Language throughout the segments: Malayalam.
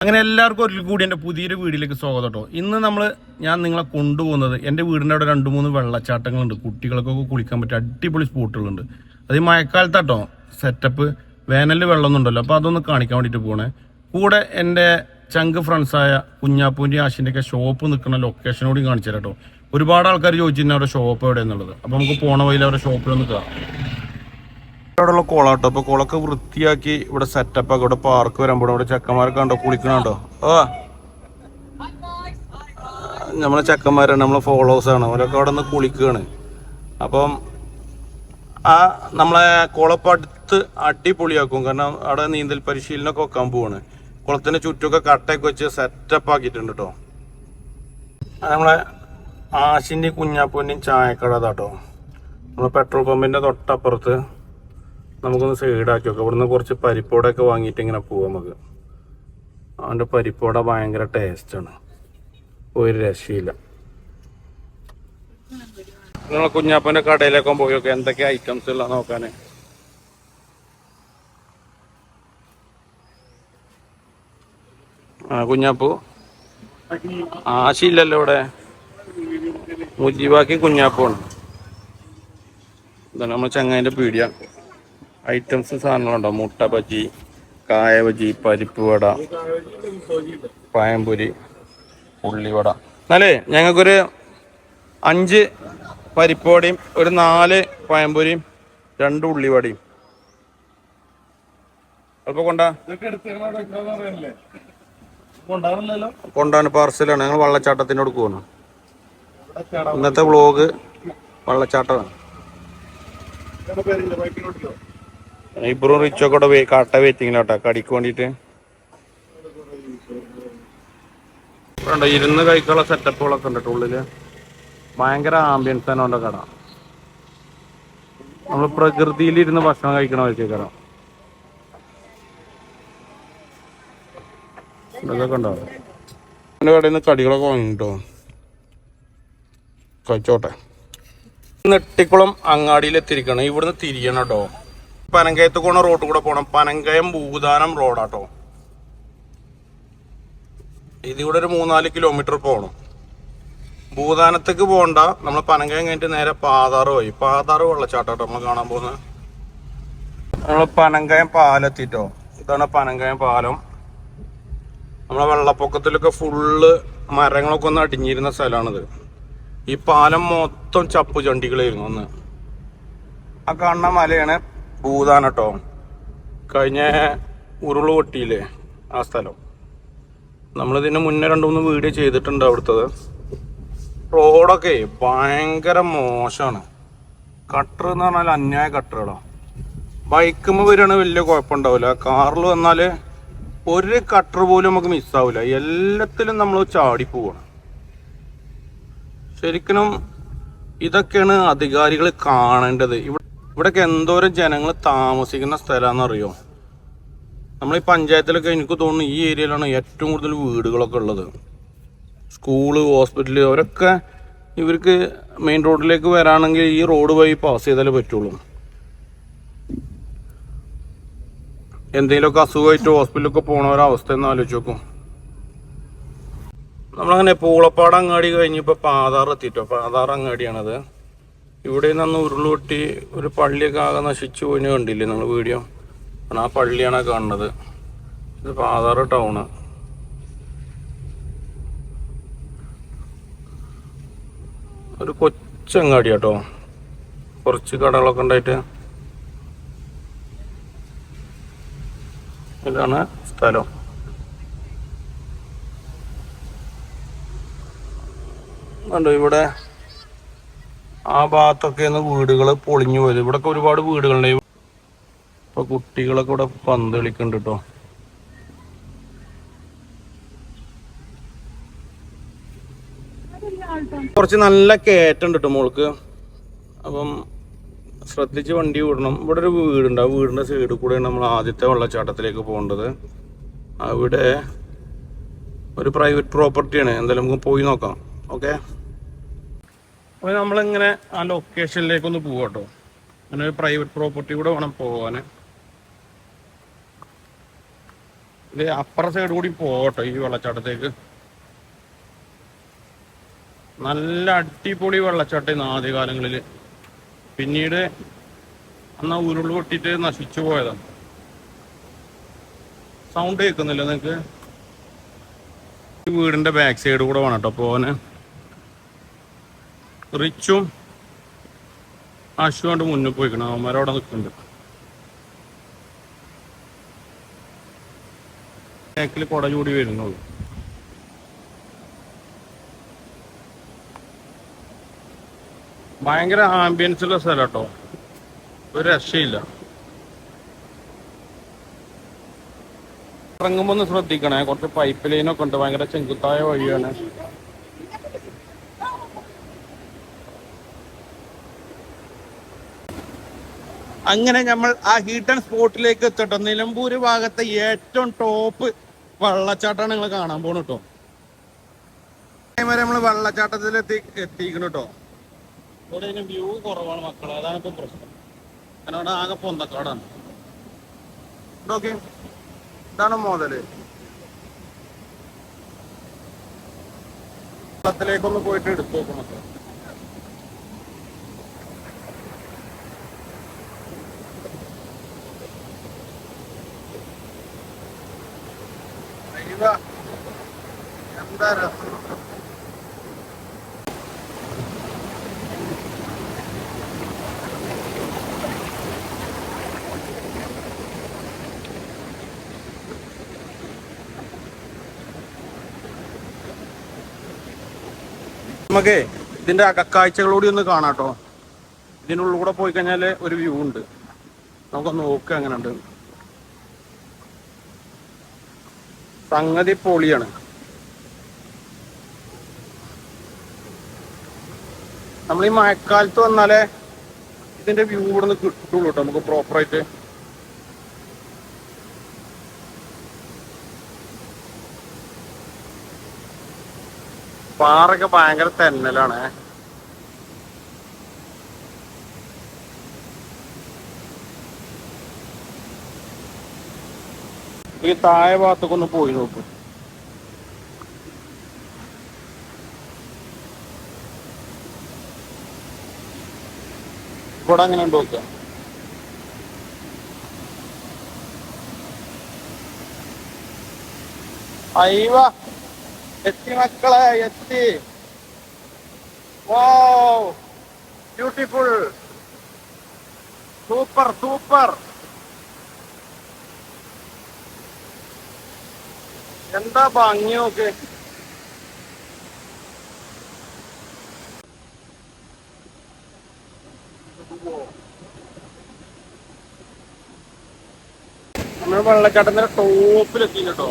അങ്ങനെ എല്ലാവർക്കും ഒരിക്കൽ കൂടി എന്റെ പുതിയൊരു വീടിലേക്ക് സ്വാഗതം കേട്ടോ. ഇന്ന് നമ്മൾ ഞാൻ നിങ്ങളെ കൊണ്ടുപോകുന്നത് എന്റെ വീടിന്റെ അവിടെ രണ്ട് മൂന്ന് വെള്ളച്ചാട്ടങ്ങളുണ്ട്. കുട്ടികൾക്കൊക്കെ കുളിക്കാൻ പറ്റിയ അടിപൊളി സ്പോട്ടുകളുണ്ട്. അത് ഈ മഴക്കാലത്താട്ടോ സെറ്റപ്പ് വേനലിൽ വെള്ളമൊന്നും ഉണ്ടല്ലോ അപ്പോൾ അതൊന്ന് കാണിക്കാൻ വേണ്ടിയിട്ട് പോകണേ കൂടെ എന്റെ ചങ്ക് ഫ്രണ്ട്സായ കുഞ്ഞാപ്പൂന്റെ ആശിന്റെയൊക്കെ ഷോപ്പ് നിൽക്കുന്ന ലൊക്കേഷനോടും കാണിച്ചു തരാം കേട്ടോ. ഒരുപാട് ആൾക്കാർ ചോദിച്ചിരുന്നു അവരുടെ ഷോപ്പ് എവിടെയെന്നുള്ളത്. അപ്പോൾ നമുക്ക് പോണ വഴിയിൽ അവരുടെ ഷോപ്പിലൊന്ന് കയറാം ഇവിടെയുള്ള കുളാട്ടോ. അപ്പൊ കുളമൊക്കെ വൃത്തിയാക്കി ഇവിടെ സെറ്റപ്പ് ആക്കി ഇവിടെ പാർക്ക് വരുമ്പോൾ ഇവിടെ ചെക്കന്മാരൊക്കെ കണ്ടോ? കുളിക്കണുണ്ടോ? ഓ. നമ്മളെ ചെക്കന്മാരാണ് നമ്മളെ ഫോളോവേഴ്സ് ആണ്. അവരൊക്കെ അവിടെ നിന്ന് കുളിക്കുകയാണ്. അപ്പം ആ നമ്മളെ കുളപ്പടുത്ത് അടിപൊളിയാക്കും. കാരണം അവിടെ നീന്തൽ പരിശീലനമൊക്കെ വെക്കാൻ പോവാണ്. കുളത്തിന് ചുറ്റുമൊക്കെ കട്ടയൊക്കെ വെച്ച് സെറ്റപ്പ് ആക്കിയിട്ടുണ്ട് കേട്ടോ നമ്മളെ ആശിന്റെയും കുഞ്ഞാപ്പൂന്റെയും ചായക്കട അതാട്ടോ നമ്മളെ പെട്രോൾ പമ്പിന്റെ തൊട്ടപ്പുറത്ത് നമുക്കൊന്ന് സൈഡാക്കി വെക്കാം ഇവിടുന്ന് കുറച്ച് പരിപ്പോടൊക്കെ വാങ്ങിയിട്ട് ഇങ്ങനെ പോവാം നമുക്ക്. അവന്റെ പരിപ്പോട ഭയങ്കര ടേസ്റ്റാണ് ഒരു രക്ഷയില്ല. നിങ്ങൾ കുഞ്ഞാപ്പന്റെ കടയിലൊക്കെ പോയി നോക്കാം എന്തൊക്കെ ഐറ്റംസ് ഉള്ള നോക്കാൻ ആ കുഞ്ഞാപ്പു. ആശയില്ലല്ലോ ഇവിടെ. മുജീബാക്കി കുഞ്ഞാപ്പാണ് ഇതാണ് നമ്മൾ ചങ്ങായിന്റെ പീടിയ ഐറ്റംസ് സാധനങ്ങളുണ്ടോ? മുട്ട ബജി കായ ബജി പരിപ്പ് വട പഴംപൊരി ഉള്ളിവട എന്നാലേ ഞങ്ങൾക്കൊരു അഞ്ച് പരിപ്പോടയും ഒരു നാല് പഴംപൊരിയും രണ്ട് ഉള്ളിവടയും അപ്പൊ കൊണ്ടാ? കൊണ്ടാണ് പാർസലാണ്. ഞങ്ങൾ വള്ളച്ചാട്ടത്തിനോട് പോകുന്നു ഇന്നത്തെ വ്ളോഗ് വെള്ളച്ചാട്ടമാണ് ഇബ്രും റിച്ചൊക്കെ വേ- കട്ട വെയിറ്റിങ്ങിലോട്ടാ കടിക്ക് വേണ്ടിട്ട് വേണ്ട ഇരുന്ന് കഴിക്കാനുള്ള സെറ്റപ്പുകളൊക്കെ ഉണ്ട് ഉള്ളിൽ. ഭയങ്കര ആംബിയൻസ് തന്നെ കട. നമ്മൾ പ്രകൃതിയിൽ ഇരുന്ന് ഭക്ഷണം കഴിക്കണ വെച്ചേക്കാരം ഇതൊക്കെ ഉണ്ടോ എന്റെ കടയിൽ നിന്ന് കടികളൊക്കെ വാങ്ങിട്ടോ കഴിച്ചോട്ടെ. നെട്ടിക്കുളം അങ്ങാടിയിലെത്തിരിക്കണം ഇവിടുന്ന് തിരിയണം കേട്ടോ. പനങ്കയത്ത് പോണ റോഡ് കൂടെ പോണം. പനങ്കയം ഭൂദാനം റോഡാട്ടോ ഇതിവിടെ ഒരു മൂന്നാൽ കിലോമീറ്റർ പോകണം ഭൂതാനത്തേക്ക് പോകണ്ട നമ്മൾ പനങ്കയം കഴിഞ്ഞിട്ട് നേരെ പാതാറ് പോയി. പാതാറ് വെള്ളച്ചാട്ടോ നമ്മൾ കാണാൻ പോകുന്നത് നമ്മൾ പനങ്കയം പാലെത്തിട്ടോ. ഇതാണ് പനങ്കയം പാലം. നമ്മളെ വെള്ളപ്പൊക്കത്തിലൊക്കെ ഫുള്ള് മരങ്ങളൊക്കെ ഒന്ന് അടിഞ്ഞിരുന്ന സ്ഥലമാണിത് ഈ പാലം മൊത്തം ചപ്പു ചണ്ടികളായിരുന്നു ഒന്ന്. ആ കാണുന്ന മലയാണ് ഭൂതാൻ കേട്ടോ. കഴിഞ്ഞ ഉരുൾ പൊട്ടിയില്ലേ ആ സ്ഥലം. നമ്മളിതിന് മുന്നേ രണ്ട് മൂന്ന് വീഡിയോ ചെയ്തിട്ടുണ്ട് അവിടുത്തത്. റോഡൊക്കെ ഭയങ്കര മോശമാണ്. കട്ടർ എന്ന് പറഞ്ഞാൽ അന്യായ കട്ടറുകളോ ബൈക്കുമ്പോൾ വരികയാണെങ്കിൽ വലിയ കുഴപ്പമുണ്ടാവില്ല. കാറിൽ വന്നാൽ ഒരു കട്ടർ പോലും നമുക്ക് മിസ്സാവില്ല എല്ലാത്തിലും നമ്മൾ ചാടി പോവാണ്. ശരിക്കും ഇതൊക്കെയാണ് അധികാരികൾ കാണേണ്ടത്. ഇവിടെ ഇവിടെയൊക്കെ എന്തോരം ജനങ്ങൾ താമസിക്കുന്ന സ്ഥലമാണെന്ന് അറിയോ നമ്മൾ ഈ പഞ്ചായത്തിലൊക്കെ എനിക്ക് തോന്നുന്നു ഈ ഏരിയയിലാണ് ഏറ്റവും കൂടുതൽ വീടുകളൊക്കെ ഉള്ളത്. സ്കൂൾ ഹോസ്പിറ്റൽ അവരൊക്കെ ഇവർക്ക് മെയിൻ റോഡിലേക്ക് വരാണെങ്കിൽ ഈ റോഡ് വഴി പാസ് ചെയ്താലേ പറ്റുള്ളൂ. എന്തെങ്കിലുമൊക്കെ അസുഖമായിട്ട് ഹോസ്പിറ്റലൊക്കെ പോണവരവസ്ഥ എന്ന് ആലോചിച്ച് നോക്കും. നമ്മളങ്ങനെ പൂളപ്പാട് അങ്ങാടി കഴിഞ്ഞപ്പോൾ പാതാർ എത്തിയിട്ടോ പാതാർ അങ്ങാടിയാണത് ഇവിടെ നിന്ന് ഉരുളുപൊട്ടി ഒരു പള്ളിയൊക്കെ ആകെ നശിച്ചു പോയിന് കണ്ടില്ലേ നിങ്ങൾ വീഡിയോ? ആ പള്ളിയാണ് കാണുന്നത്. ഇത് പാതാറ് ടൗണ് ഒരു കൊച്ചങ്ങാടി കേട്ടോ കുറച്ച് കടകളൊക്കെ ഉണ്ടായിട്ട്. ഇതാണ് സ്ഥലം. കണ്ടോ ഇവിടെ ആ ഭാഗത്തൊക്കെ ഒന്ന് വീടുകൾ പൊളിഞ്ഞു പോയത്. ഇവിടെ ഒരുപാട് വീടുകളുണ്ട്. ഇപ്പൊ കുട്ടികളൊക്കെ ഇവിടെ പന്ത് കളിക്കുന്നുണ്ട് കേട്ടോ കുറച്ച് നല്ല കയറ്റുണ്ട് കേട്ടോ മോൾക്ക്. അപ്പം ശ്രദ്ധിച്ച് വണ്ടി വിടണം. ഇവിടെ ഒരു വീടുണ്ട്. ആ വീടിന്റെ സൈഡിൽ കൂടെയാണ് നമ്മൾ ആദ്യത്തെ വെള്ളച്ചാട്ടത്തിലേക്ക് പോകേണ്ടത്. അവിടെ ഒരു പ്രൈവറ്റ് പ്രോപ്പർട്ടിയാണ് എന്തായാലും നമുക്ക് പോയി നോക്കാം. ഓക്കെ അപ്പോൾ നമ്മളിങ്ങനെ ആ ലൊക്കേഷനിലേക്ക് ഒന്ന് കേട്ടോ അങ്ങനെ ഒരു പ്രൈവറ്റ് പ്രോപ്പർട്ടി കൂടെ വേണം പോകാൻ ഇത് അപ്പുറ സൈഡ് കൂടി പോകട്ടോ ഈ വെള്ളച്ചാട്ടത്തേക്ക്. നല്ല അടിപൊളി വെള്ളച്ചാട്ടം ആദ്യകാലങ്ങളിൽ പിന്നീട് അന്ന് ഉരുൾ പൊട്ടിയിട്ട് നശിച്ചു പോയതാണ് സൗണ്ട് കേൾക്കുന്നില്ല നിങ്ങൾക്ക് വീടിന്റെ ബാക്ക് സൈഡ് കൂടെ വേണം കേട്ടോ പോവാന്. റിച്ചും അശുകൊണ്ട് മുന്നിൽ പോയിക്കണം. അവന്മാരവിടെ നിൽക്കുന്നുണ്ട്. ബാക്കിൽ കുട ചൂടി വരുന്നുള്ളൂ. ഭയങ്കര ആംബിയൻസ് ഉള്ള സ്ഥലം കേട്ടോ. ഒരു രക്ഷയില്ല. ഇറങ്ങുമ്പോ ഒന്ന് ശ്രദ്ധിക്കണേ. കുറച്ച് പൈപ്പ് ലൈനൊക്കെ ഉണ്ട്. ഭയങ്കര ചെങ്കുത്തായ വഴിയാണ്. അങ്ങനെ നമ്മൾ ആ ഹീട്ടൺ സ്പോട്ടിലേക്ക് എത്തട്ടോ. നിലമ്പൂർ ഭാഗത്തെ ഏറ്റവും ടോപ്പ് വെള്ളച്ചാട്ടമാണ് നിങ്ങൾ കാണാൻ പോണു കേട്ടോ നമ്മൾ വെള്ളച്ചാട്ടത്തിൽ എത്തി എത്തിക്കണം കേട്ടോ ഇവിടെ ഇതിന് വ്യൂ കുറവാണ് മക്കളെ. അതാണ് ഇപ്പൊ പ്രശ്നം. കാരണം അവിടെ ആകെ പൊന്തക്കാടാണ്. നോക്കി. ഇതാണ് മോതൽ. വെള്ളത്തിലേക്കൊന്ന് പോയിട്ട് എടുത്തു നോക്കും മക്കളെ. എന്താ രസം നമുക്കേ ഇതിന്റെ അകക്കാഴ്ചകളൂടി ഒന്ന് കാണാട്ടോ ഇതിനുള്ളിൽ കൂടെ പോയി കഴിഞ്ഞാൽ ഒരു വ്യൂ ഉണ്ട്. നമുക്കൊന്ന് നോക്കുക അങ്ങനെ ഉണ്ട് സംഗതി പൊളിയാണ്. നമ്മൾ ഈ മഴക്കാലത്ത് വന്നാലേ ഇതിന്റെ വ്യൂ ഇവിടെ നിന്ന് കിട്ടുള്ളൂ കേട്ടോ നമുക്ക് പ്രോപ്പറായിട്ട് പാറൊക്കെ ഭയങ്കര തെന്നലാണ്. ഈ താഴെ ഭാഗത്തൊക്കെ ഒന്ന് പോയി നോക്കും. ഇവിടെ അങ്ങനെ ഉണ്ട് നോക്കുക അയ്യവ എത്തി മക്കളെ എത്തി. ഓ ബ്യൂട്ടിഫുൾ സൂപ്പർ സൂപ്പർ എന്താ ഭംഗി നോക്ക്. നമ്മൾ വെള്ളച്ചാട്ടത്തിന്റെ ടോപ്പിലെത്തി കേട്ടോ.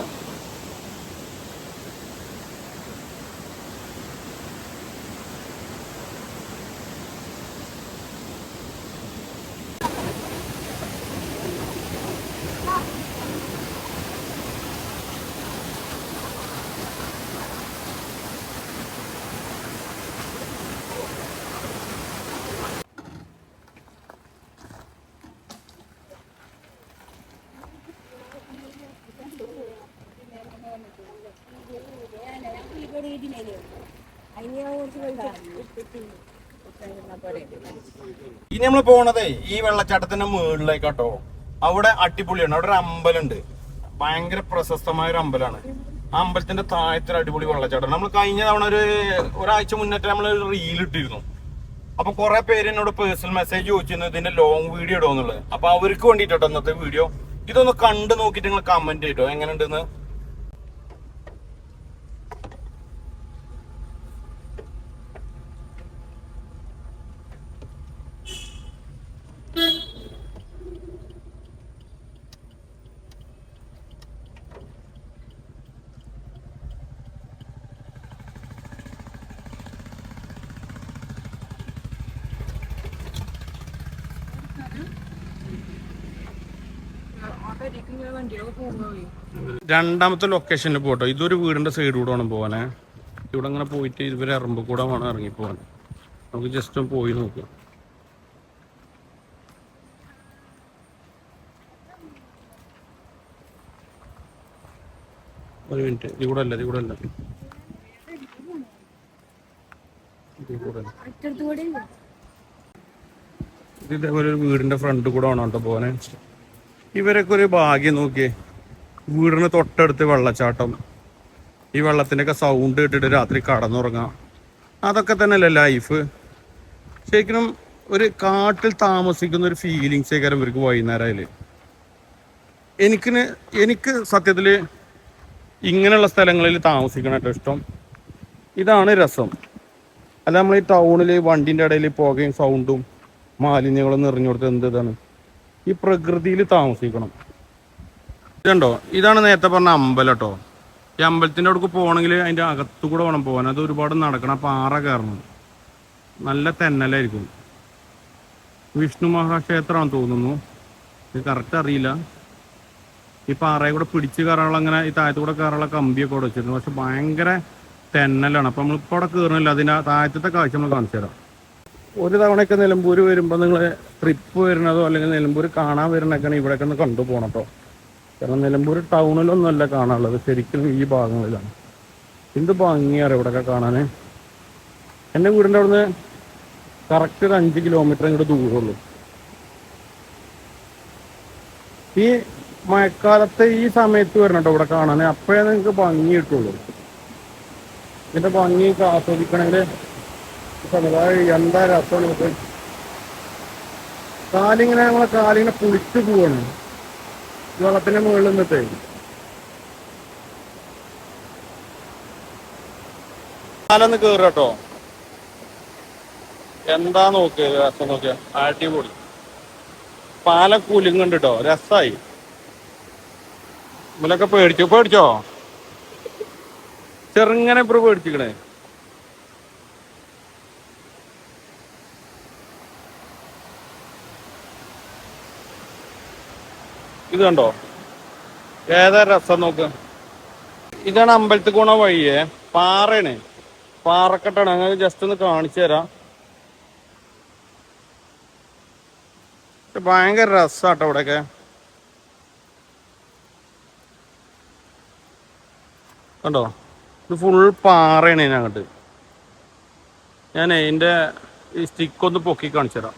ഇനി നമ്മൾ പോണതേ ഈ വെള്ളച്ചാട്ടത്തിന്റെ മുകളിലേക്കാട്ടോ. അവിടെ അടിപൊളിയാണ്. അവിടെ ഒരു അമ്പലമുണ്ട് ഭയങ്കര പ്രശസ്തമായ ഒരു അമ്പലമാണ് ആ അമ്പലത്തിന്റെ താഴത്തെ അടിപൊളി വെള്ളച്ചാട്ടം. നമ്മൾ കഴിഞ്ഞ തവണ ഒരു ഒരാഴ്ച മുന്നേ നമ്മൾ റീൽ ഇട്ടിരുന്നു. അപ്പൊ കുറെ പേര് എന്നോട് പേഴ്സണൽ മെസ്സേജ് ചോദിച്ചിരുന്നു ഇതിന്റെ ലോങ് വീഡിയോ ഇടുമോ എന്നുള്ളത്. അപ്പൊ അവർക്ക് വേണ്ടിട്ടോ ഇന്നത്തെ വീഡിയോ ഇതൊന്ന് കണ്ടു നോക്കിയിട്ട് നിങ്ങൾ കമന്റ് ചെയ്തോ? എങ്ങനെയുണ്ടെന്ന്? രണ്ടാമത്തെ ലൊക്കേഷനിൽ പോട്ടോ. ഇതൊരു വീടിന്റെ സൈഡ് കൂടെ ആണ് പോവാനേ. ഇവിടെ അങ്ങനെ പോയിട്ട് ഇതുവരെ ഇറമ്പ് കൂടെ വേണം ഇറങ്ങി പോവാൻ. നമുക്ക് ജസ്റ്റ് പോയി നോക്കാം. ഒരു മിനിറ്റ് ഇവിടെ അല്ല ഇവിടെ അല്ല. ഇവിടെ അല്ല. ഇത് ഇതേപോലെ ഒരു വീടിന്റെ ഫ്രണ്ട് കൂടെ ആണോ കേട്ടോ പോനെ ഇവരൊക്കെ ഒരു ഭാഗ്യം നോക്കിയേ. വീടിന് തൊട്ടടുത്ത് വെള്ളച്ചാട്ടം. ഈ വെള്ളത്തിന്റെ ഒക്കെ സൗണ്ട് കേട്ടിട്ട് രാത്രി കടന്നുറങ്ങാം. അതൊക്കെ തന്നെയല്ലേ ലൈഫ് ശരിക്കും ഒരു കാട്ടിൽ താമസിക്കുന്ന ഒരു ഫീലിങ്സ് ശേഖരം ഇവർക്ക് വൈകുന്നേരമായാൽ എനിക്ക് എനിക്ക് സത്യത്തിൽ ഇങ്ങനെയുള്ള സ്ഥലങ്ങളിൽ താമസിക്കണം കേട്ടോ ഇഷ്ടം. ഇതാണ് രസം. അല്ല നമ്മൾ ഈ ടൗണിൽ വണ്ടിന്റെ ഇടയിൽ പുകയും സൗണ്ടും മാലിന്യങ്ങളും നിറഞ്ഞു കൊടുത്ത് എന്ത് ഇതാണ്? ഈ പ്രകൃതിയിൽ താമസിക്കണം. ഇതുണ്ടോ? ഇതാണ് നേരത്തെ പറഞ്ഞ അമ്പലം കേട്ടോ. ഈ അമ്പലത്തിന്റെ അവിടേക്ക് പോകണമെങ്കിൽ അതിന്റെ അകത്തു കൂടെ വേണം പോകാൻ. അത് ഒരുപാട് നടക്കണം. പാറ കയറണം. നല്ല തെന്നലായിരിക്കും. വിഷ്ണു മഹാക്ഷേത്രമാണെന്ന് തോന്നുന്നു. ഇത് കറക്റ്റ് അറിയില്ല. ഈ പാറയെ കൂടെ പിടിച്ച് കയറാനുള്ള അങ്ങനെ ഈ താഴത്തു കൂടെ കയറാനുള്ള കമ്പിയൊക്കെ അവിടെ വെച്ചിരുന്നു പക്ഷെ ഭയങ്കര തെന്നലാണ്. അപ്പൊ നമ്മളിപ്പോ അവിടെ കയറുന്നില്ല. അതിന്റെ ആ താഴത്തെ കാഴ്ച നമ്മൾ കാണിച്ചു തരാം. ഒരു തവണയൊക്കെ നിലമ്പൂർ വരുമ്പോൾ നിങ്ങൾ ട്രിപ്പ് വരുന്നതോ അല്ലെങ്കിൽ നിലമ്പൂർ കാണാൻ വരുന്നൊക്കെയാണ് ഇവിടെയൊക്കെ ഒന്ന് കണ്ടു കാരണം നിലമ്പൂർ ടൗണിലൊന്നുമല്ല കാണാനുള്ളത് ശരിക്കും ഈ ഭാഗങ്ങളിലാണ്. എന്ത് ഭംഗിയാണ് ഇവിടെയൊക്കെ കാണാൻ എന്റെ വീടിന്റെ അവിടുന്ന് കറക്റ്റ് ഒരു അഞ്ച് കിലോമീറ്റർ ഇങ്ങോട്ട് ദൂരമുള്ളൂ. ഈ മഴക്കാലത്തെ ഈ സമയത്ത് വരണം കേട്ടോ ഇവിടെ കാണാൻ അപ്പോഴേ നിങ്ങൾക്ക് ഭംഗി കിട്ടുള്ളൂ. ഇതിന്റെ ഭംഗി ആസ്വദിക്കണമെങ്കിൽ സമുദായം എന്താ രസമാണ് നമുക്ക് കാലിങ്ങനെ നമ്മളെ കാലിങ്ങനെ പുളിച്ചു പോവാണ്. വെള്ളത്തിന്റെ മുകളിൽ നിന്നിട്ടേ. കാലൊന്ന് കേറട്ടോ എന്താ നോക്ക് രസം നോക്കിയ? അടിപൊളി. പാലം കുലുങ്ങുണ്ട് രസായി. ഇവലൊക്കെ പേടിച്ചോ? പേടിച്ചോ? ചെറുങ്ങനെ ഇപ്പൊ പേടിച്ചിക്കണേ ഇത് കണ്ടോ? ഏതാ രസം നോക്ക്. ഇതാണ് അമ്പലത്തിൽ കൂണ വഴിയേ. പാറയാണ്. പാറക്കെട്ടാണ്. അങ്ങനെ ജസ്റ്റ് ഒന്ന് കാണിച്ചു തരാം. ഭയങ്കര രസാട്ടോ ഇവിടെയൊക്കെ. കണ്ടോ? ഇത് ഫുൾ പാറയാണ് അങ്ങോട്ട് ഞാൻ ഇതിന്റെ ഈ സ്റ്റിക്ക് ഒന്ന് പൊക്കി കാണിച്ചു തരാം.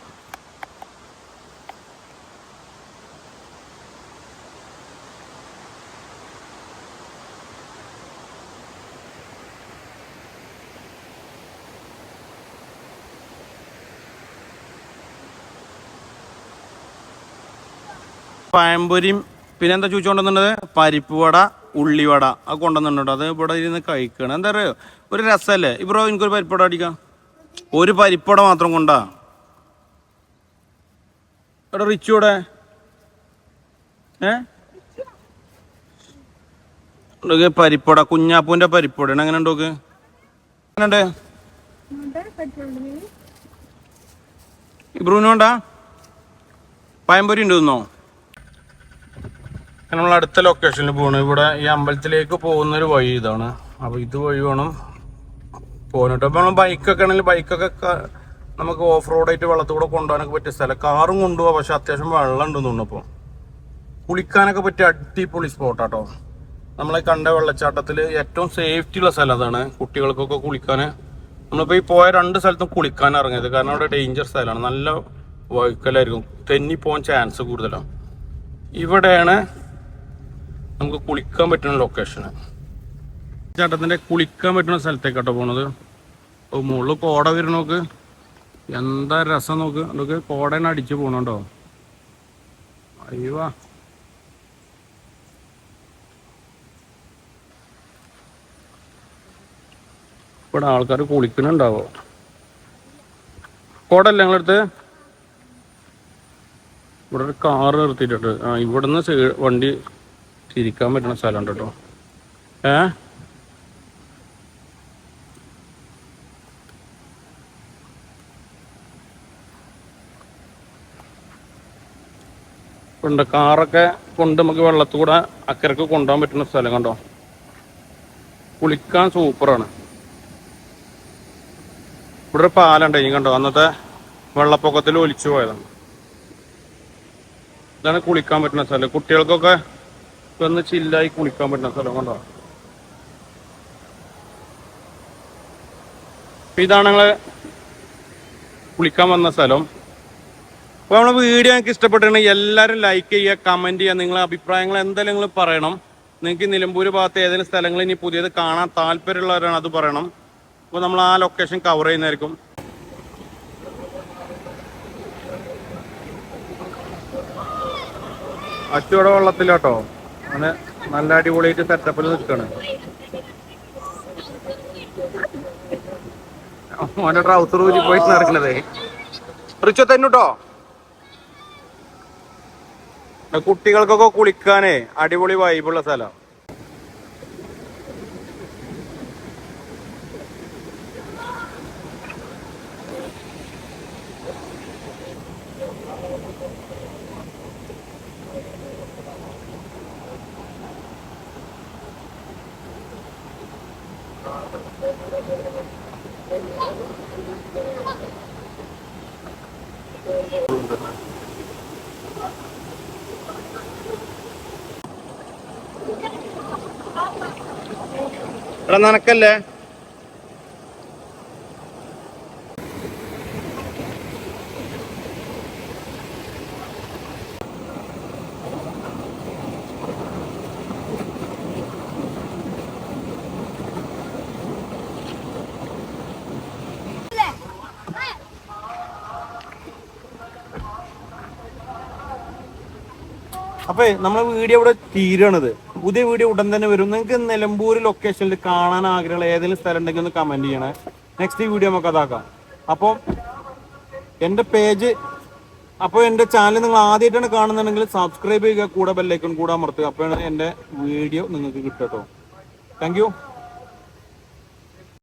പഴംപൊരിയും പിന്നെ എന്താ ചോദിച്ചുകൊണ്ടുവന്നത് പരിപ്പ് വട ഉള്ളിവട അത് കൊണ്ടുവന്നിട്ടുണ്ട് അത് ഇവിടെ ഇരുന്ന് കഴിക്കണം. എന്താ പറയുക ഒരു രസമല്ലേ? ഇബ്രോ എനിക്കൊരു പരിപ്പട അടിക്കാം. ഒരു പരിപ്പട മാത്രം കൊണ്ടാ. എടാ റിച്ചു ഇവിടെ ഏ? പരിപ്പട കുഞ്ഞാപ്പൂന്റെ പരിപ്പടയാണ് അങ്ങനെ ഉണ്ടോക്ക് എങ്ങനെയുണ്ട്? ഇബ്രൂനുണ്ടാ പഴംപൊരി ഉണ്ട് തിന്നോ നമ്മൾ അടുത്ത ലൊക്കേഷനിൽ പോകണം ഇവിടെ ഈ അമ്പലത്തിലേക്ക് പോകുന്ന ഒരു വഴി ഇതാണ്. അപ്പൊ ഇത് വഴി വേണം പോകാനായിട്ട് അപ്പൊ നമ്മൾ ബൈക്കൊക്കെ ആണെങ്കിൽ ബൈക്കൊക്കെ നമുക്ക് ഓഫ് റോഡായിട്ട് വെള്ളത്തൂടെ കൊണ്ടുപോകാനൊക്കെ പറ്റിയ സ്ഥലം. കാറും കൊണ്ടുപോകാം പക്ഷെ അത്യാവശ്യം വെള്ളം ഉണ്ടെന്ന് തോന്നുന്നപ്പോ കുളിക്കാനൊക്കെ പറ്റിയ അടിപൊളി സ്പോട്ടാട്ടോ നമ്മളെ കണ്ട വെള്ളച്ചാട്ടത്തിൽ ഏറ്റവും സേഫ്റ്റി ഉള്ള സ്ഥലം അതാണ്. കുട്ടികൾക്കൊക്കെ കുളിക്കാൻ നമ്മളിപ്പോൾ ഈ പോയ രണ്ട് സ്ഥലത്തും കുളിക്കാൻ ഇറങ്ങിയത്. കാരണം അവിടെ ഡേഞ്ചർ സ്ഥലമാണ്. നല്ല വഴുക്കലായിരിക്കും തെന്നി പോകാൻ ചാൻസ് കൂടുതലാണ്. ഇവിടെയാണ് നമുക്ക് കുളിക്കാൻ പറ്റുന്ന ലൊക്കേഷൻ ചേട്ടത്തിന്റെ കുളിക്കാൻ പറ്റുന്ന സ്ഥലത്തേക്കാട്ടോ പോണത്. മുകളിൽ കോട വരും നോക്ക്. എന്താ രസം നോക്ക്. നോക്ക് കോടേനെ അടിച്ച് പോണുണ്ടോ? അയ്യോ. ഇവിടെ ആൾക്കാർ കുളിക്കുന്നുണ്ടാവോ? കോടല്ല ഞങ്ങളടുത്ത് ഇവിടെ ഒരു കാറ് നിർത്തിയിട്ടുണ്ട്. ആ ഇവിടുന്ന് വണ്ടി തിരിക്കാൻ പറ്റുന്ന സ്ഥലമുണ്ട് കേട്ടോ ഏ? ഉണ്ട്. കാറൊക്കെ കൊണ്ട് നമുക്ക് വെള്ളത്തൂടെ അക്കരക്ക് കൊണ്ടുപോകാൻ പറ്റുന്ന സ്ഥലം കണ്ടോ? കുളിക്കാൻ സൂപ്പറാണ്. ഇവിടെ ഒരു പാലുണ്ട് ഇനി കണ്ടോ? അന്നത്തെ വെള്ളപ്പൊക്കത്തിൽ ഒലിച്ചു പോയതാണ്. ഇതാണ് കുളിക്കാൻ പറ്റുന്ന സ്ഥലം. കുട്ടികൾക്കൊക്കെ ഇപ്പൊന്ന് ചില്ലായി കുളിക്കാൻ പറ്റുന്ന സ്ഥലം കൊണ്ടോ? ഇതാണ് ഞങ്ങൾ കുളിക്കാൻ വന്ന സ്ഥലം. അപ്പോൾ നമ്മളെ വീഡിയോ എനിക്ക് ഇഷ്ടപ്പെട്ടിട്ടുണ്ടെങ്കിൽ എല്ലാവരും ലൈക്ക് ചെയ്യുക കമന്റ് ചെയ്യുക നിങ്ങളെ അഭിപ്രായങ്ങൾ എന്തായാലും നിങ്ങൾ പറയണം. നിങ്ങൾക്ക് നിലമ്പൂർ ഭാഗത്ത് ഏതെങ്കിലും സ്ഥലങ്ങൾ ഇനി പുതിയത് കാണാൻ താല്പര്യമുള്ളവരാണ് അത് പറയണം. അപ്പോൾ നമ്മൾ ആ ലൊക്കേഷൻ കവർ ചെയ്യുന്നതായിരിക്കും. അച്ചുവട വെള്ളത്തിലാട്ടോ. അങ്ങനെ നല്ല അടിപൊളിയായിട്ട് സെറ്റപ്പിൽ നിൽക്കാണ്. ഓന്റെ ട്രൗസർ ഊരി പോയിട്ട് നടക്കണതേ. റിച്ചോ തന്നുട്ടോ കുട്ടികൾക്കൊക്കെ കുളിക്കാനേ അടിപൊളി വൈബുള്ള സ്ഥലം. എടാ നനക്കല്ലേ? അപ്പൊ നമ്മളെ വീഡിയോ ഇവിടെ തീരണത് പുതിയ വീഡിയോ ഉടൻ തന്നെ വരും. നിങ്ങൾക്ക് നിലമ്പൂർ ലൊക്കേഷനിൽ കാണാൻ ആഗ്രഹമുള്ള ഏതെങ്കിലും സ്ഥലം ഉണ്ടെങ്കിൽ ഒന്ന് കമന്റ് ചെയ്യണേ. നെക്സ്റ്റ് വീഡിയോ നമുക്ക് അതാക്കാം. അപ്പോൾ എന്റെ പേജ് അപ്പോൾ എന്റെ ചാനൽ നിങ്ങൾ ആദ്യമായിട്ടാണ് കാണുന്നുണ്ടെങ്കിൽ സബ്സ്ക്രൈബ് ചെയ്യുക കൂടെ ബെല്ലൈക്കൺ കൂടെ അമർത്തുക അപ്പോഴാണ് എന്റെ വീഡിയോ നിങ്ങൾക്ക് കിട്ടട്ടോ താങ്ക് യു